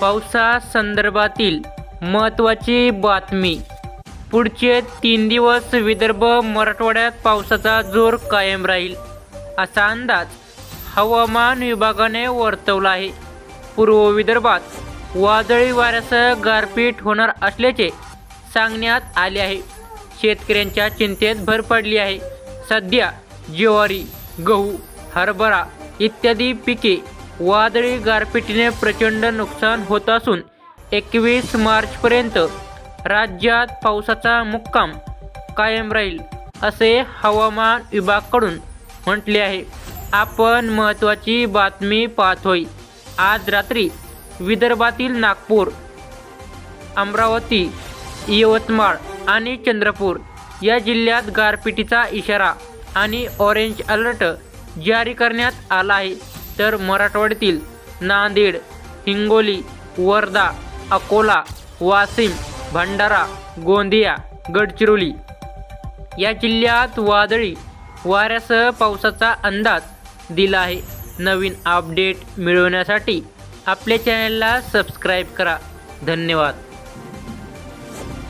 पावसासंदर्भातील महत्त्वाची बातमी. पुढचे तीन दिवस विदर्भ मराठवाड्यात पावसाचा जोर कायम राहील असा अंदाज हवामान विभागाने वर्तवला आहे. पूर्व विदर्भात वादळी वाऱ्यासह गारपीट होणार असल्याचे सांगण्यात आले आहे. शेतकऱ्यांच्या चिंतेत भर पडली आहे. सध्या ज्वारी गहू हरभरा इत्यादी पिके वादळी गारपिटीने प्रचंड नुकसान होत असून एकवीस मार्चपर्यंत राज्यात पावसाचा मुक्काम कायम राहील असे हवामान विभागाकडून म्हटले आहे. आपण महत्त्वाची बातमी पाहतोय. आज रात्री विदर्भातील नागपूर अमरावती यवतमाळ आणि चंद्रपूर या जिल्ह्यात गारपिटीचा इशारा आणि ऑरेंज अलर्ट जारी करण्यात आला आहे. तर मराठवाड्यातील नांदेड हिंगोली वर्धा अकोला वाशिम भंडारा गोंदिया गडचिरोली या जिल्ह्यात वादळी वाऱ्यासह पावसाचा अंदाज दिला आहे. नवीन अपडेट मिळवण्यासाठी आपल्या चॅनलला सबस्क्राईब करा. धन्यवाद.